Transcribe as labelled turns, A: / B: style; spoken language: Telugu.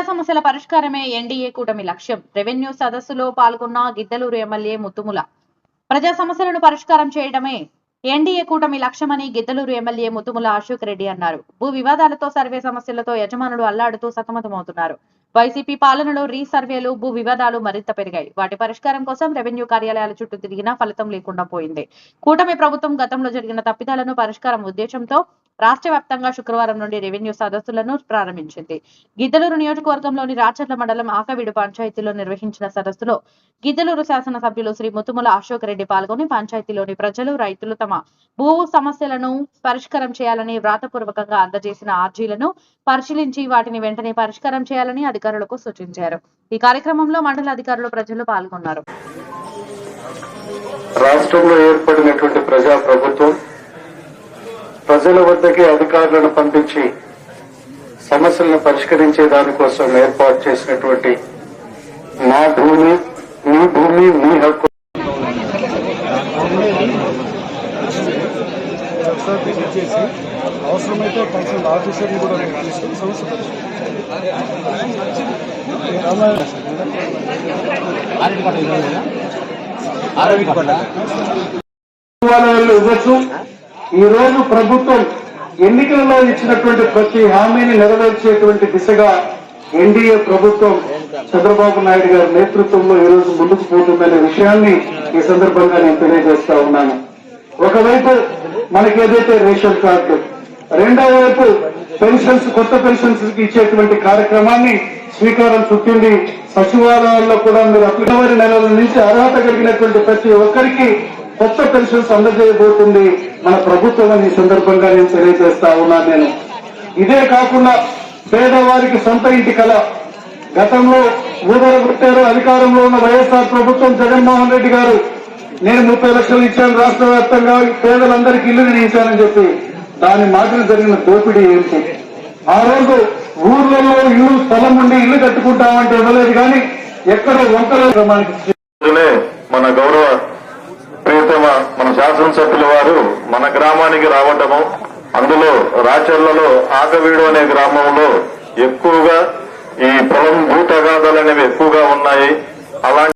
A: ప్రజా సమస్యల పరిష్కారమే ఎన్డీఏ కూటమి లక్ష్యం. రెవెన్యూ సదస్సులో పాల్గొన్న గిద్దలూరు ఎమ్మెల్యే ముత్తుముల. ప్రజా సమస్యలను పరిష్కారం చేయడమే ఎన్డీఏ కూటమి లక్ష్యమని గిద్దలూరు ఎమ్మెల్యే ముత్తుముల అశోక్ రెడ్డి అన్నారు. భూ వివాదాలతో సర్వే సమస్యలతో యజమానులు అల్లాడుతూ సతమతమవుతున్నారు. వైసీపీ పాలనలో రీసర్వేలు భూ వివాదాలు మరింత పెరిగాయి. వాటి పరిష్కారం కోసం రెవెన్యూ కార్యాలయాల చుట్టూ తిరిగినా ఫలితం లేకుండా పోయింది. కూటమి ప్రభుత్వం గతంలో జరిగిన తప్పిదాలను పరిష్కారం ఉద్దేశంతో రాష్ట్ర వ్యాప్తంగా శుక్రవారం నుండి రెవెన్యూ సదస్సులను ప్రారంభించింది. గిద్దలూరు నియోజకవర్గంలోని రాచర్ల మండలం ఆకవీడు పంచాయతీలో నిర్వహించిన సదస్సులో గిద్దలూరు శాసనసభ్యులు శ్రీ ముతుముల అశోక్ రెడ్డి పాల్గొని పంచాయతీలోని ప్రజలు రైతులు తమ భూ సమస్యలను పరిష్కారం చేయాలని వ్రాతపూర్వకంగా అందజేసిన ఆర్జీలను పరిశీలించి వాటిని వెంటనే పరిష్కారం చేయాలని అధికారులకు సూచించారు. ఈ కార్యక్రమంలో మండల అధికారులు ప్రజలు పాల్గొన్నారు.
B: రాష్ట్రంలో ఏర్పడినటువంటి ప్రజా ప్రభుత్వం ప్రజల వద్దకే అధికారులను పంపించి సమస్యలను పరిష్కరించే దానికోసం ఏర్పాటు చేసినటువంటి మా భూమి మీ భూమి మీ హక్కు.
C: అవసరమైతే కన్సల్ట్ ఆఫీసర్ని కూడా నేను సమస్య పరిష్కరిస్తాను.
B: ఇవ్వచ్చు. ఈ రోజు ప్రభుత్వం ఎన్నికలలో ఇచ్చినటువంటి ప్రతి హామీని నెరవేర్చేటువంటి దిశగా ఎన్డీఏ ప్రభుత్వం చంద్రబాబు నాయుడు గారి నేతృత్వంలో ఈ రోజు ముందుకు పోతుందనే విషయాన్ని ఈ సందర్భంగా నేను తెలియజేస్తా ఉన్నాను. ఒకవైపు మనకేదైతే రేషన్ కార్డు రెండవ వైపు పెన్షన్స్ కొత్త పెన్షన్స్కి ఇచ్చేటువంటి కార్యక్రమాన్ని శ్రీకారం చుట్టింది. సచివాలయాల్లో కూడా మీరు అక్టోబర్ నెలల నుంచి అర్హత కలిగినటువంటి ప్రతి ఒక్కరికి కొత్త పెన్షన్స్ అందజేయబోతుంది మన ప్రభుత్వం అని ఈ సందర్భంగా నేను తెలియజేస్తా ఉన్నాను నేను. ఇదే కాకుండా పేదవారికి సొంత ఇంటి కళ. గతంలో ఊదర అధికారంలో ఉన్న వైఎస్ఆర్ ప్రభుత్వం జగన్మోహన్ రెడ్డి గారు నేను ముప్పై లక్షలు ఇచ్చాను రాష్ట్ర వ్యాప్తంగా పేదలందరికీ ఇల్లు నిర్మించానని చెప్పి దాని మాటలు జరిగిన దోపిడీ ఏంటి? ఆ రోజు ఊర్లలో ఇల్లు స్థలం ఉండి ఇల్లు కట్టుకుంటామంటే ఇవ్వలేదు కానీ ఎక్కడ వంకల క్రమానికి
D: రోజునే మన గౌరవ ప్రియతమ మన శాసనసభ్యుల వారు మన గ్రామానికి రావటము అందులో రాచర్లలో ఆకవీడు అనే గ్రామంలో ఎక్కువగా ఈ పొలం భూతగాదాలు అనేవి ఎక్కువగా ఉన్నాయి. అలాంటి